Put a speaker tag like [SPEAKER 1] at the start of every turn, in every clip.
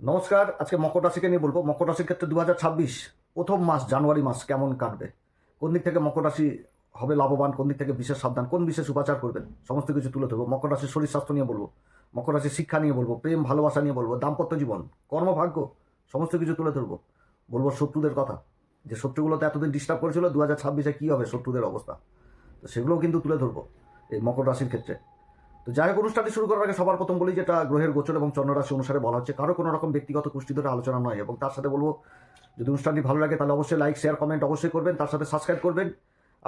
[SPEAKER 1] নমস্কার, আজকে মকর রাশিকে নিয়ে বলব। মকর রাশির ক্ষেত্রে দু হাজার ছাব্বিশ প্রথম মাস জানুয়ারি মাস কেমন কাটবে? কোন দিক থেকে মকর রাশি হবে লাভবান, কোন দিক থেকে বিশেষ সাবধান, কোন বিশেষ উপাচার করবেন, সমস্ত কিছু তুলে ধরবো। মকর রাশির শরীর স্বাস্থ্য নিয়ে বলব, মকর রাশির শিক্ষা নিয়ে বলব, প্রেম, ভালোবাসা নিয়ে বলব, দাম্পত্য জীবন, কর্মভাগ্য, সমস্ত কিছু তুলে ধরবো। বলব শত্রুদের কথা, যে শত্রুগুলোতে এতদিন ডিস্টার্ব করেছিল দু হাজার ছাব্বিশে কী হবে শত্রুদের অবস্থা? তো সেগুলোও কিন্তু তুলে ধরবো এই মকর রাশির ক্ষেত্রে। তো যাই হোক অনুষ্ঠানটি শুরু করার আগে সবার প্রথম বলি যেটা গ্রহের গোচর এবং চন্দ্ররাশি অনুসারে বলা হচ্ছে, কারও কোনো রকম ব্যক্তিগত কুষ্টি ধরে আলোচনা নয় এবং তার সাথে বলব, যদি অনুষ্ঠানটি ভালো লাগে তাহলে অবশ্যই লাইক শেয়ার কমেন্ট অবশ্যই করবেন, তার সাথে সাবস্ক্রাইব করবেন।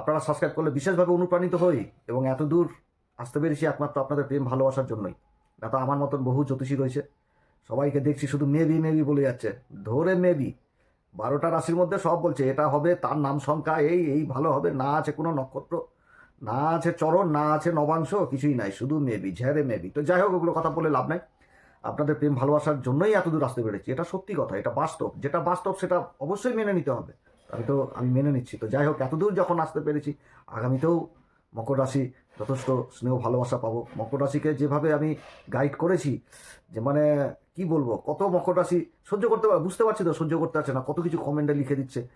[SPEAKER 1] আপনারা সাবস্ক্রাইব করলে বিশেষভাবে অনুপ্রাণিত হই এবং এত দূর আসতে পেরেছি একমাত্র আপনাদের প্রেম ভালোবাসার জন্যই। না তো আমার মতন বহু জ্যোতিষী রয়েছে। সবাইকে দেখছি শুধু মেবি মেবি বলে যাচ্ছে। ধরে মেবি বারোটা রাশির মধ্যে সব বলছে, এটা হবে তার নাম সংখ্যা, এই এই, ভালো হবে, না আছে কোনো নক্ষত্র। না আছে চরণ, না আছে নবাংশ, কিছুই নাই। শুধু মেবি ঝেড়ে মেবি তো যাই হোক, ওগুলো কথা বলে লাভ নাই। আপনাদের প্রেম ভালোবাসার জন্যই এতদূর আসতে পেরেছি। এটা সত্যি কথা, এটা বাস্তব। যেটা বাস্তব, সেটা অবশ্যই মেনে নিতে হবে। আমি তো, আমি মেনে নিচ্ছি। তো যাই হোক, এতদূর যখন আসতে পেরেছি, আগামীতেও মকর রাশি যথেষ্ট স্নেহ, ভালোবাসা পাবো। মকর রাশিকে যেভাবে আমি গাইড করেছি, যে মানে কি বলব, কত মকর রাশি সহ্য করতে বুঝতে পারছি তো সহ্য করতে পারছে না। কত কিছু কমেন্টে লিখে দিচ্ছে।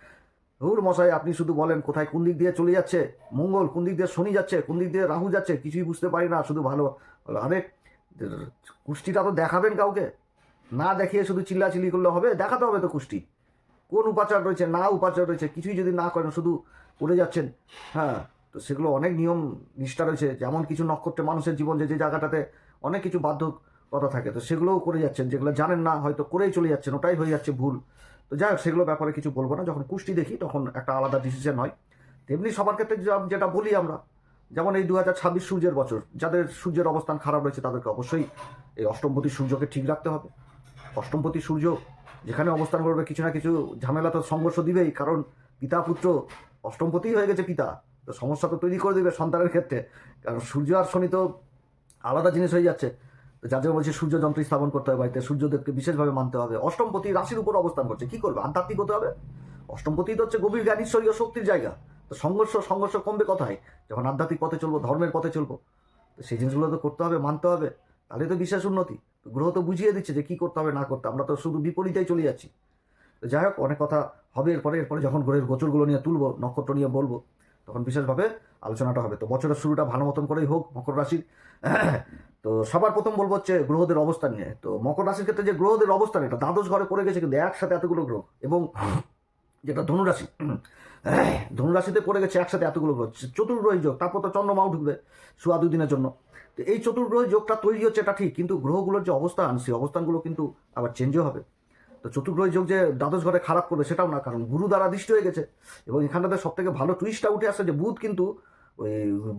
[SPEAKER 1] হুর মশাই, আপনি শুধু বলেন কোথায় কোন দিক দিয়ে চলে যাচ্ছে? মঙ্গল, কোন দিক দিয়ে শনি যাচ্ছে, কোন দিক দিয়ে রাহু যাচ্ছে? কিছুই বুঝতে পারি না, শুধু ভালো আরে কুষ্টিটা তো দেখাবেন কাউকে? না দেখিয়ে শুধু চিল্লাচিল্লি করলে হবে? দেখাতে হবে তো কুষ্টি। কোন উপাচার রয়েছে, না উপাচার রয়েছে, কিছুই যদি না করেন, শুধু করে যাচ্ছেন। হ্যাঁ তো সেগুলো অনেক নিয়ম, নিষ্ঠা রয়েছে। যেমন কিছু নক্ষত্রে মানুষের জীবন যে যে জায়গাটাতে অনেক কিছু বাধ্যকতা থাকে, তো সেগুলোও করে যাচ্ছেন। যেগুলো জানেন না, হয়তো করেই চলে যাচ্ছেন, ওটাই হয়ে যাচ্ছে ভুল। তো যাই হোক, সেগুলো ব্যাপারে কিছু বলব না। যখন কুষ্টি দেখি, তখন একটা আলাদা ডিসিশন হয়। তেমনি সবার ক্ষেত্রে যেটা বলি আমরা, যেমন এই দু হাজার ছাব্বিশ সূর্যের বছর, যাদের সূর্যের অবস্থান খারাপ রয়েছে, তাদেরকে অবশ্যই এই অষ্টমপতি সূর্যকে ঠিক রাখতে হবে। অষ্টমপতি সূর্য যেখানে অবস্থান করবে, কিছু না কিছু ঝামেলা তো সংঘর্ষ দিবেই, কারণ পিতা পুত্র অষ্টমপতি হয়ে গেছে পিতা। তো সমস্যা তো তৈরি করে দেবে সন্তানের ক্ষেত্রে। কারণ সূর্য আর শনি তো আলাদা জিনিস হয়ে যাচ্ছে। জন্য বলছে সূর্য যন্ত্র স্থাপন করতে হবে বাড়িতে, সূর্যদেবকে বিশেষভাবে মানতে হবে। অষ্টমপতি রাশির উপর অবস্থান করছে। কি করবে? আধ্যাত্মিক হতে হবে? অষ্টমপতি তো হচ্ছে গভীর জ্ঞানীশ্বরীয় শক্তির জায়গা। তো সংঘর্ষ সংঘর্ষ কমবে কথায়? যখন আধ্যাত্মিক পথে চলবো, ধর্মের পথে চলবো। তো সেই জিনিসগুলো তো করতে হবে, মানতে হবে। তাহলে তো বিশেষ উন্নতি। গ্রহ তো বুঝিয়ে দিচ্ছে যে কি করতে হবে, না করতে আমরা তো শুধু বিপরীতেই চলে যাচ্ছি। তো যাই হোক, অনেক কথা হবে। এরপরে এরপরে যখন গ্রহের গোচরগুলো নিয়ে তুলবো, নক্ষত্র নিয়ে বলব, তখন বিশেষভাবে আলোচনাটা হবে। তো বছরের শুরুটা ভালো মতন করেই হোক মকর রাশির। তো সবার প্রথম বলব হচ্ছে গ্রহদের অবস্থান নিয়ে। তো মকর রাশির ক্ষেত্রে যে গ্রহদের অবস্থান, এটা দ্বাদশ ঘরে পড়ে গেছে কিন্তু একসাথে এতগুলো গ্রহ এবং যেটা ধনুরাশি, ধনুরাশিতে পড়ে গেছে একসাথে এতগুলো গ্রহ। চতুর্গ্রহী যোগ, তারপর তো চন্দ্রমাও ঢুকবে সোয়া দুই দিনের জন্য। তো এই চতুর্গ্রহী যোগটা তৈরি হচ্ছে, এটা ঠিক, কিন্তু গ্রহগুলোর যে অবস্থান, সেই অবস্থানগুলো কিন্তু আবার চেঞ্জও হবে। তো চতুর্গ্রহী যোগ যে দ্বাদশ ঘরে খারাপ করবে সেটাও না, কারণ গুরু দ্বারা দৃষ্টি হয়ে গেছে এবং এখানটাতে সব থেকে ভালো টুইস্টটা উঠে আসছে যে বুধ কিন্তু ওই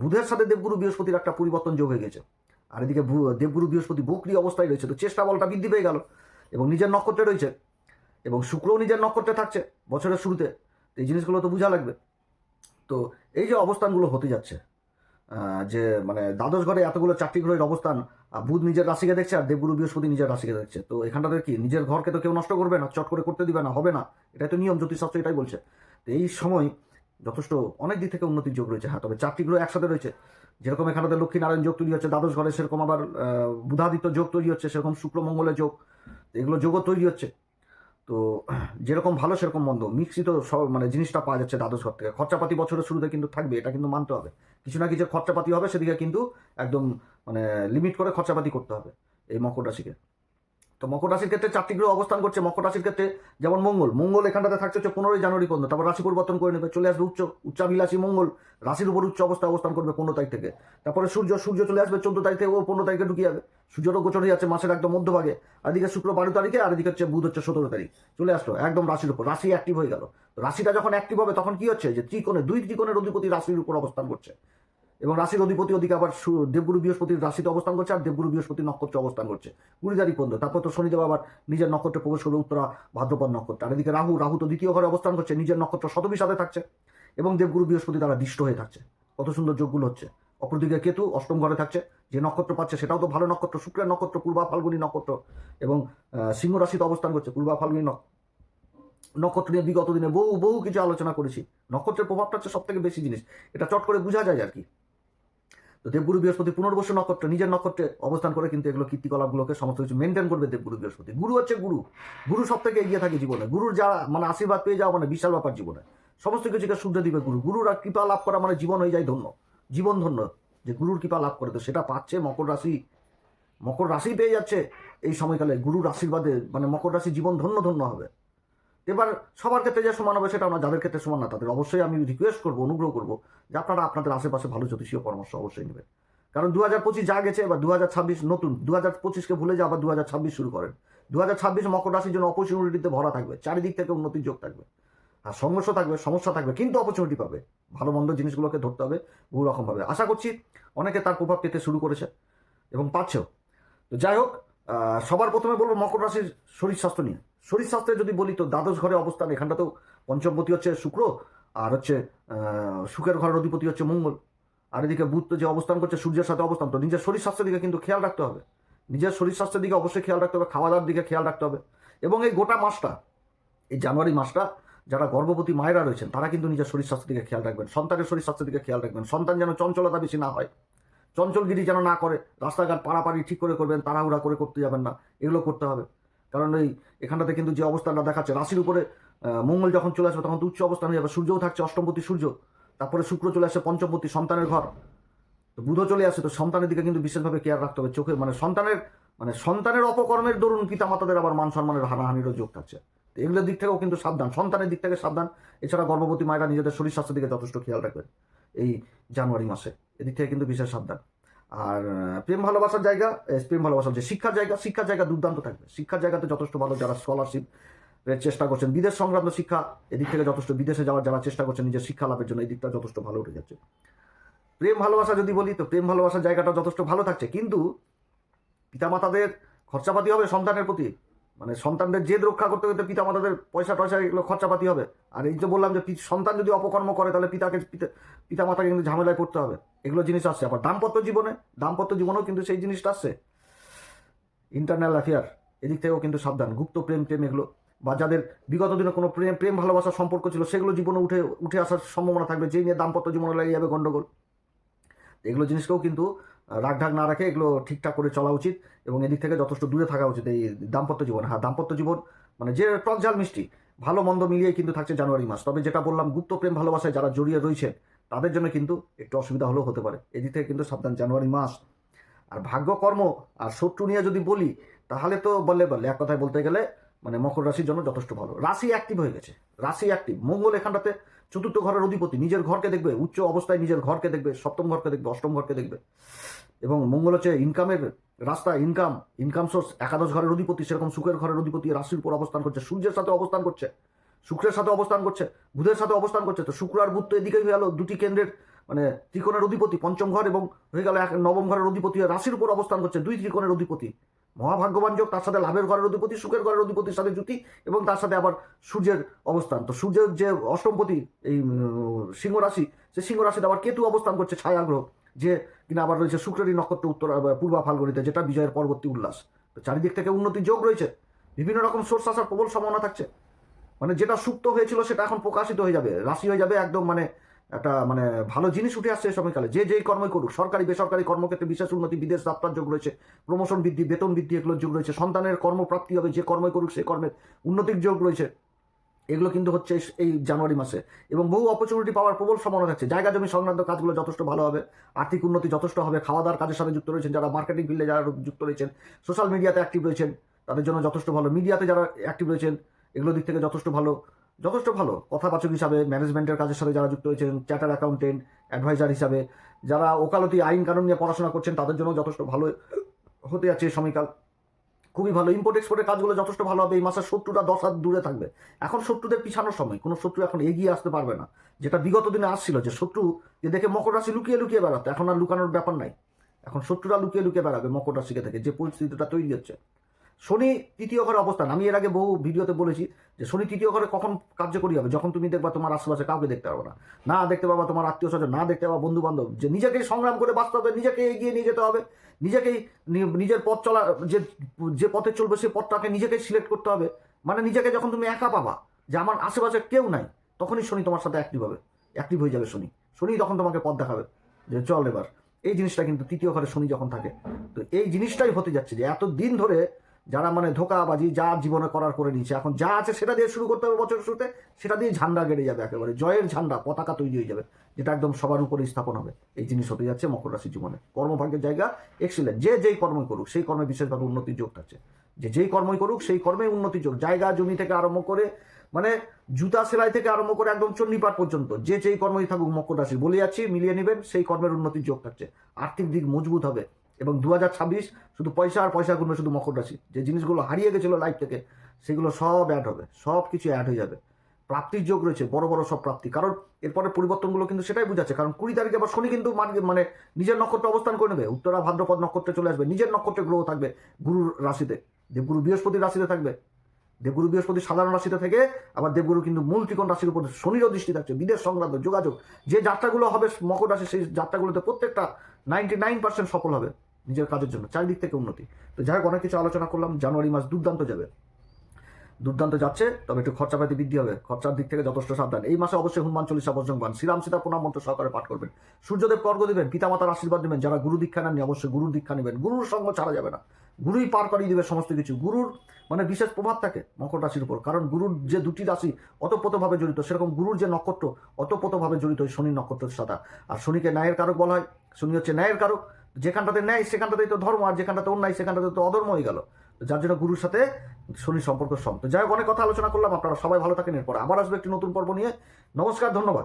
[SPEAKER 1] বুধের সাথে দেবগুরু বৃহস্পতির একটা পরিবর্তন যোগ হয়ে গেছে। আর এদিকে দেবগুরু বৃহস্পতি বকরি অবস্থায় রয়েছে, তো চেষ্টা বলটা বৃদ্ধি পেয়ে গেল এবং নিজের নক্ষত্রে রয়েছে এবং শুক্রও নিজের নক্ষত্রে থাকছে বছরের শুরুতে এই জিনিসগুলো তো বোঝা লাগবে। তো এই যে অবস্থানগুলো হতে যাচ্ছে যে মানে দ্বাদশ ঘরে এতগুলো চারটি গ্রহের অবস্থান বুধ নিজের রাশিকে দেখছে আর দেবগুরু বৃহস্পতি নিজের রাশিকে দেখছে, তো এখানটাতে কি নিজের ঘরকে তো কেউ নষ্ট করবে না, চট করে করতে দিবে না, হবে না, এটাই তো নিয়ম, জ্যোতিষশাস্ত্র এটাই বলছে। তো এই সময় যথেষ্ট অনেক দিক থেকে উন্নতির যোগ রয়েছে হ্যাঁ তবে চারটি গ্রহ একসাথে রয়েছে। যেরকম এখানটাতে লক্ষ্মী নারায়ণ যোগ তৈরি হচ্ছে, দ্বাদশ ঘরে সেরকম আবার বুধাদিত্য যোগ তৈরি হচ্ছে, সেরকম শুক্র মঙ্গলের যোগ এগুলো যোগও তৈরি হচ্ছে। তো যেরকম ভালো সেরকম মন্দ মিক্সিত সব মানে জিনিসটা পাওয়া যাচ্ছে দ্বাদশ ঘর থেকে। খরচাপাতি বছরের শুরুতে কিন্তু থাকবে, এটা কিন্তু মানতে হবে। কিছু না কিছু খরচাপাতি হবে, সেদিকে কিন্তু একদম মানে লিমিট করে খরচাপাতি করতে হবে এই মকর রাশিকে। তো মকর রাশির ক্ষেত্রে চারটি গ্রহ অবস্থান করছে মকর রাশির ক্ষেত্রে, যেমন মঙ্গল। মঙ্গল এখানটাতে থাকছে হচ্ছে পনেরোই জানুয়ারি পর্যন্ত, তারপর রাশি পরিবর্তন করে নেবে, চলে আসবে উচ্চ, উচ্চাভিলাষী মঙ্গল, রাশির উপর উচ্চ অবস্থায় অবস্থান করবে পনেরো তারিখ থেকে। তারপরে সূর্য সূর্য চলে আসবে চোদ্দ তারিখ থেকে ও পনেরো তারিখে ঢুকে যাবে। সূর্যরও গোচর হয়ে যাচ্ছে মাসের একদম মধ্যভাগে এদিকে শুক্র বারো তারিখে, আর এদিকে হচ্ছে বুধ হচ্ছে সতেরো তারিখ। চলে আসলো, একদম রাশির উপর, রাশি অ্যাক্টিভ হয়ে গেল। রাশিটা যখন অ্যাক্টিভ হবে, তখন কি হচ্ছে যে ত্রিকোণে, দুই ত্রিকোণের অধিপতি রাশির উপর অবস্থান করছে। এবং রাশির অধিপতি ওদিকে আবার দেবগুরু বৃহস্পতির রাশিতে অবস্থান করছে, আর দেবগুরু বৃহস্পতি নক্ষত্রে অবস্থান করছে। তারিখ পর্যন্ত তারপর তো শনিদেব আবার নিজের নক্ষত্রে প্রবেশ করবে, উত্তরা, ভাদ্রপদ নক্ষত্র। আর এদিকে রাহু রাহু তো দ্বিতীয় ঘরে অবস্থান করছে, নিজের নক্ষত্র শতবী সাথে থাকছে এবং দেবগুরু বৃহস্পতি তারা দিষ্ট হয়ে থাকছে। কত সুন্দর যোগগুলো হচ্ছে। অপরদিকে কেতু অষ্টম ঘরে থাকছে, যে নক্ষত্র পাচ্ছে সেটাও তো ভালো নক্ষত্র, শুক্রের নক্ষত্র পূর্বা ফাল্গুনী নক্ষত্র এবং সিংহ রাশিতে অবস্থান করছে পূর্বা ফাল্গুনী নক্ষত্র নিয়ে বিগত দিনে বহু বহু কিছু আলোচনা করেছি। নক্ষত্রের প্রভাবটা হচ্ছে সব থেকে বেশি জিনিস। এটা চট করে বোঝা যায় আর কি। তো দেবগুরু বৃহস্পতি পুনর্বসু নক্ষত্রে, নিজের নক্ষত্রে অবস্থান করে কিন্তু এগুলো কীর্তিকলাপগুলোকে সমস্ত কিছু মেনটেন করবে দেবগুরু বৃহস্পতি। গুরু হচ্ছে গুরু। গুরু সব থেকে এগিয়ে থাকে জীবনে। গুরুর যা মানে আশীর্বাদ পেয়ে যাওয়া মানে বিশাল ব্যাপার জীবনে। সমস্ত কিছুকে শুদ্ধ দিবে গুরু। গুরুর কৃপা লাভ করা মানে জীবন হয়ে যায় ধন্য। জীবন ধন্য। যে গুরুর কৃপা লাভ করে তো সেটা পাচ্ছে, মকর রাশি। মকর রাশি পেয়ে যাচ্ছে। এই সময়কালে গুরুর আশীর্বাদে মানে মকর রাশি জীবন ধন্য ধন্য হবে। এবার সবার ক্ষেত্রে যে সমান হবে সেটা আমরা যাদের ক্ষেত্রে সমান না, তাদের অবশ্যই আমি রিকোয়েস্ট করব, অনুগ্রহ করব যে আপনারা আপনাদের আশেপাশে ভালো জ্যোতিষীয় পরামর্শ অবশ্যই নেবেন। কারণ দু হাজার পঁচিশ যা গেছে, এবার দু হাজার ছাব্বিশ নতুন দু হাজার পঁচিশকে ভুলে যা আবার দু হাজার ছাব্বিশ শুরু করেন। দু হাজার ছাব্বিশ মকর রাশির জন্য অপরচুনিটিতে ভরা থাকবে, চারিদিক থেকে উন্নতির যোগ থাকবে। আর সংঘর্ষ থাকবে, সমস্যা থাকবে, কিন্তু অপরচুনিটি পাবে। ভালো মন্দ জিনিসগুলোকে ধরতে হবে, বহু রকমভাবে আশা করছি অনেকে তার প্রভাব পেতে শুরু করেছে এবং পাচ্ছেও। তো যাই হোক সবার প্রথমে বলব মকর রাশির শরীর স্বাস্থ্য নিয়ে। শরীর স্বাস্থ্যে যদি বলি তো দ্বাদশ ঘরে অবস্থান এখানটা তো পঞ্চমপতি হচ্ছে শুক্র, আর হচ্ছে সুখের ঘরের অধিপতি হচ্ছে মঙ্গল। আর এদিকে বুধ যে অবস্থান করছে, সূর্যের সাথে অবস্থান, তো নিজের শরীর স্বাস্থ্যের দিকে কিন্তু খেয়াল রাখতে হবে। নিজের শরীর স্বাস্থ্যের দিকে অবশ্যই খেয়াল রাখতে হবে খাওয়া দাওয়ার দিকে খেয়াল রাখতে হবে। এবং এই গোটা মাসটা, এই জানুয়ারি মাসটা, যারা গর্ভবতী মায়েরা রয়েছেন, তারা কিন্তু নিজের শরীর স্বাস্থ্যের দিকে খেয়াল রাখবেন, সন্তানের শরীর স্বাস্থ্যের দিকে খেয়াল রাখবেন। সন্তান যেন চঞ্চলতা বেশি না হয়। চঞ্চলগিরি যেন না করে, রাস্তাঘাট পাড়াপাড়ি ঠিক করে করবেন, তাড়াহুড়া করে করতে যাবেন না, এগুলো করতে হবে। কারণ এই এখানটাতে কিন্তু যে অবস্থানটা দেখাচ্ছে, রাশির উপরে মঙ্গল যখন চলে আসবে তখন তো উচ্চ অবস্থান হয়ে যাবে, সূর্যও থাকছে, অষ্টমপতি সূর্য, তারপরে শুক্র চলে আসে, পঞ্চমপতি সন্তানের ঘর। তো বুধও চলে আসে, তো সন্তানের দিকে কিন্তু বিশেষভাবে কেয়ার রাখতে হবে, চোখে মানে সন্তানের মানে সন্তানের অপকর্মের দরুন পিতা মাতাদের আবার মান সম্মানের হানাহানিরও যোগ থাকছে। তো এগুলোর দিক থেকেও কিন্তু সাবধান, সন্তানের দিক থেকে সাবধান। এছাড়া গর্ভবতী মায়েরা নিজেদের শরীর স্বাস্থ্যের দিকে যথেষ্ট খেয়াল রাখবেন। এই জানুয়ারি মাসে। এদিক থেকে কিন্তু বিশেষ সাবধান। আর প্রেম ভালোবাসার জায়গা প্রেম ভালোবাসার যে শিক্ষার জায়গা শিক্ষার জায়গা দুর্দান্ত থাকবে। শিক্ষার জায়গাতে যথেষ্ট ভালো যারা স্কলারশিপ চেষ্টা করছেন, বিদেশ সংক্রান্ত শিক্ষা, এদিক থেকে যথেষ্ট বিদেশে যাওয়ার যারা চেষ্টা করছেন নিজের শিক্ষা লাভের জন্য, এই দিকটা যথেষ্ট ভালো উঠে যাচ্ছে। প্রেম ভালোবাসা যদি বলি, তো প্রেম ভালোবাসার জায়গাটা যথেষ্ট ভালো থাকছে। কিন্তু পিতামাতাদের খরচাপাতি হবে সন্তানের প্রতি। মানে সন্তানদের জেদ রক্ষা করতে করতে পিতামাতাদের পয়সা টয়সা এগুলো খরচাপাতি হবে। আর এই যে বললাম যে সন্তান যদি অপকর্ম করে, তাহলে পিতাকে পিতা মাতাকে কিন্তু ঝামেলায় পড়তে হবে। এগুলো জিনিস আসছে। আবার দাম্পত্য জীবনে দাম্পত্য জীবনেও কিন্তু সেই জিনিসটা আসছে। ইন্টারনাল অ্যাফেয়ার এদিক থেকেও কিন্তু সাবধান। গুপ্ত প্রেম প্রেম এগুলো বা যাদের বিগত দিনে কোনো প্রেম প্রেম ভালোবাসার সম্পর্ক ছিল, সেগুলো জীবনে উঠে উঠে আসার সম্ভাবনা থাকবে। যেই নিয়ে দাম্পত্য জীবনে লেগে যাবে গণ্ডগোল এগুলো জিনিসকেও কিন্তু রাগ ঢাক না রাখে এগুলো ঠিকঠাক করে চলা উচিত এবং এদিক থেকে যথেষ্ট দূরে থাকা উচিত এই দাম্পত্য জীবন। হ্যাঁ দাম্পত্য জীবন মানে যে টক ঝাল মিষ্টি, ভালো মন্দ মিলিয়ে কিন্তু থাকছে জানুয়ারি মাস। তবে যেটা বললাম, গুপ্ত প্রেম ভালোবাসায় যারা জড়িয়ে রয়েছে তাদের জন্য কিন্তু একটু অসুবিধা হলেও হতে পারে। এদিক থেকে কিন্তু সাবধান, জানুয়ারি মাস। আর ভাগ্যকর্ম আর শত্রু নিয়ে যদি বলি, তাহলে তো বললে বললে, এক কথায় বলতে গেলে মানে মকর রাশির জন্য যথেষ্ট ভালো। রাশি অ্যাক্টিভ হয়ে গেছে, রাশি অ্যাক্টিভ মঙ্গল এখানটাতে চতুর্থ ঘরের অধিপতি, নিজের ঘরকে দেখবে, উচ্চ অবস্থায় নিজের ঘরকে দেখবে, সপ্তম ঘরকে দেখবে, অষ্টম ঘরকে দেখবে। এবং মঙ্গল হচ্ছে ইনকামের রাস্তা ইনকাম ইনকাম সোর্স একাদশ ঘরের অধিপতি, সেরকম সুখের ঘরের অধিপতি রাশির উপর অবস্থান করছে, সূর্যের সাথে অবস্থান করছে, শুক্রের সাথে অবস্থান করছে, বুধের সাথে অবস্থান করছে, তো শুক্র আর বুধ তো এদিকেই হয়ে গেল, দুটি কেন্দ্রের মানে ত্রিকোণের অধিপতি, পঞ্চম ঘর এবং হয়ে গেল এক, নবম ঘরের অধিপতি, রাশির উপর অবস্থান করছে, দুই ত্রিকোণের অধিপতি। মহাভাগ্যবান যোগ, তার সাথে লাভের ঘরের অধিপতি, সুখের ঘরের অধিপতির সাথে জুতি এবং তার সাথে আবার সূর্যের অবস্থান। তো সূর্যের যে অষ্টমপতি, এই সিংহ রাশি, সে সিংহ রাশিতে আবার কেতু অবস্থান করছে ছায়াগ্রহ যে কিনা আবার রয়েছে শুক্রেরই নক্ষত্র উত্তর পূর্বা ফাল্গুনিতে, যেটা বিজয়ের পরবর্তী উল্লাস। তো চারিদিক থেকে উন্নতির যোগ রয়েছে। বিভিন্ন রকম সোর্স আসার প্রবল সম্ভাবনা থাকছে। মানে যেটা সুপ্ত হয়েছিল, সেটা এখন প্রকাশিত হয়ে যাবে। রাশি হয়ে যাবে একদম মানে একটা মানে ভালো জিনিস উঠে আসছে এই সময়কালে। যে যেই কর্মই করুক, সরকারি, বেসরকারি কর্মক্ষেত্রে বিশেষ উন্নতি, বিদেশ যাত্রার যোগ রয়েছে প্রমোশন বৃদ্ধি, বেতন বৃদ্ধি এগুলোর যোগ রয়েছে, সন্তানের কর্মপ্রাপ্তি হবে, যে কর্মই করুক সে কর্মের উন্নতির যোগ রয়েছে। এগুলো কিন্তু হচ্ছে এই- জানুয়ারি মাসে। এবং বহু অপরচুনিটি পাওয়ার প্রবল সম্ভাবনা থাকছে। জায়গা জমি সংক্রান্ত কাজগুলো যথেষ্ট ভালো হবে, আর্থিক উন্নতি যথেষ্ট হবে খাওয়া দাওয়ার কাজের সাথে যুক্ত রয়েছেন যারা মার্কেটিং ফিল্ডে যারা যুক্ত রয়েছেন সোশ্যাল মিডিয়াতে অ্যাক্টিভ রয়েছেন, তাদের জন্য যথেষ্ট ভালো। মিডিয়াতে যারা অ্যাক্টিভ রয়েছেন, এগুলো দিক থেকে যথেষ্ট ভালো। যথেষ্ট ভালো কথাবাচক হিসাবে, ম্যানেজমেন্টের কাজের সাথে যারা যুক্ত রয়েছেন চার্টার অ্যাকাউন্টেন্ট, অ্যাডভাইজার হিসাবে, যারা ওকালতি আইন কানুন নিয়ে পড়াশোনা করছেন, তাদের জন্য যথেষ্ট ভালো হতে যাচ্ছে সময়কাল। খুবই ভালো। ইম্পোর্ট এক্সপোর্টের কাজগুলো যথেষ্ট ভালো হবে, এই মাসের শত্রুটা দশ হাত দূরে থাকবে। এখন শত্রুদের পিছানোর সময়, কোনো শত্রু এখন এগিয়ে আসতে পারবে না। যেটা বিগত দিনে আসছিল, যে শত্রু যে দেখে মকর রাশি লুকিয়ে লুকিয়ে বেড়াতো এখন আর লুকানোর ব্যাপার নাই। এখন শত্রুরা লুকিয়ে লুকিয়ে বেড়াবে মকর রাশিকে থেকে যে পরিস্থিতিটা তৈরি হচ্ছে। শনি তৃতীয় ঘরে অবস্থান। আমি এর আগে বহু ভিডিওতে বলেছি যে শনি তৃতীয় ঘরে কখন কার্যকরী হবে? যখন তুমি দেখবা তোমার আশেপাশে কাউকে দেখতে পারবে না। না দেখতে পাবা তোমার আত্মীয় স্বজন, না দেখতে পাবা বন্ধু বান্ধব যে নিজেকে সংগ্রাম করে বাঁচতে হবে, নিজেকে এগিয়ে নিয়ে যেতে হবে। নিজেকেই নিজের পথ চলা, যে যে পথে চলবে সেই পথটাকে নিজেকে সিলেক্ট করতে হবে। মানে নিজেকে যখন তুমি একা পাবা, যে আমার আশেপাশে কেউ নাই, তখনই শনি তোমার সাথে অ্যাক্টিভ হবে। অ্যাক্টিভ হয়ে যাবে শনি। শনি তখন তোমাকে পথ দেখাবে যে চল এবার। এই জিনিসটা কিন্তু তৃতীয় ঘরে শনি যখন থাকে, তো এই জিনিসটাই হতে যাচ্ছে যে এত দিন ধরে যারা মানে ধোকাবাজি যা জীবনে করার করে নিয়েছে। এখন যা আছে সেটা দিয়ে শুরু করতে হবে বছরের শুরুতে, সেটা দিয়ে ঝান্ডা গেড়ে যাবে একেবারে, জয়ের ঝান্ডা, পতাকা তৈরি হয়ে যাবে, যেটা একদম সবার উপরে স্থাপন হবে। এই জিনিস হতে যাচ্ছে মকর রাশির জীবনে। কর্মভাগ্যের জায়গা এক্সিলেন্ট যে যেই কর্মই করুক, সেই কর্মে বিশেষভাবে উন্নতির যোগ থাকছে। যে যেই কর্মই করুক, সেই কর্মে উন্নতি যোগ। জায়গা, জমি থেকে আরম্ভ করে মানে জুতা সেলাই থেকে আরম্ভ করে একদম চণ্ডীপাঠ পর্যন্ত, যে যেই কর্মই থাকুক মকর রাশি, বলে যাচ্ছি, মিলিয়ে নেবেন, সেই কর্মের উন্নতির যোগ থাকছে। আর্থিক দিক মজবুত হবে। এবং দু হাজার ছাব্বিশ শুধু পয়সা আর পয়সা গুনবে শুধু মকর রাশি। যে জিনিসগুলো হারিয়ে গেছিল লাইফ থেকে, সেগুলো সব অ্যাড হবে, সব কিছু অ্যাড হয়ে যাবে। প্রাপ্তির যোগ রয়েছে, বড় বড় সব প্রাপ্তি। কারণ এরপরে পরিবর্তনগুলো কিন্তু সেটাই বোঝাচ্ছে, কারণ কুড়ি তারিখে আবার শনি কিন্তু মান- নিজের নক্ষত্রে অবস্থান করে নেবে। উত্তরা ভাদ্রপদ নক্ষত্রে চলে আসবে, নিজের নক্ষত্রে গ্রহ থাকবে গুরুর রাশিতে। গুরু বৃহস্পতির রাশিতে থাকবে। দেবগুরু বৃহস্পতি সাধারণ রাশিতে থেকে আবার দেবগুরু কিন্তু মূল ত্রিকোণ রাশির উপর শনিরও দৃষ্টি থাকছে, বিদেশ সংক্রান্ত যোগাযোগ। যে যাত্রাগুলো হবে মকর রাশি সেই যাত্রাগুলোতে প্রত্যেকটা নাইনটি নাইন পার্সেন্ট সফল হবে নিজের কাজের জন্য, চারিদিক থেকে উন্নতি। তো যাই হোক, অনেক কিছু আলোচনা করলাম, জানুয়ারি মাস দুর্দান্ত যাবে। দুর্দান্ত যাচ্ছে, তবে একটু খরচাপাতি বৃদ্ধি হবে। খরচার দিক থেকে যথেষ্ট সাবধান। এই মাসে অবশ্যই হনুমান চল্লিশা পান শ্রীরাম সীতা প্রণাম মন্ত্র সহকারে পাঠ করবেন। সূর্যদেব কর্গ দিবেন, পিতামাতার আশীর্বাদ দিবেন। যারা গুরু দীক্ষা নেননি, অবশ্যই গুরুর দীক্ষা নেবেন। গুরুর সঙ্গ ছাড়া যাবে না। গুরুই পার করিয়ে দেবে সমস্ত কিছু। গুরুর মানে বিশেষ প্রভাব থাকে মকর রাশির উপর। কারণ গুরুর যে দুটি রাশি অতপ্রতভাবে জড়িত, সেরকম গুরুর যে নক্ষত্র অতপ্রতভাবে জড়িত ওই শনির নক্ষত্রের সাথে আর শনিকে ন্যায়ের কারক বলা হয়। শনি হচ্ছে ন্যায়ের কারক। যেখানটাতে ন্যায়, সেখানটাতেই তো ধর্ম, আর যেখানটাতে অন্যায়, সেখানটাতে তো অধর্ম হয়ে গেল। যার জন্য গুরুর সাথে শনি সম্পর্ক সম তো যাই হোক, অনেক কথা আলোচনা করলাম, আপনারা সবাই ভালো থাকেন, এরপর আবার আসবে একটি নতুন পর্ব নিয়ে। নমস্কার, ধন্যবাদ।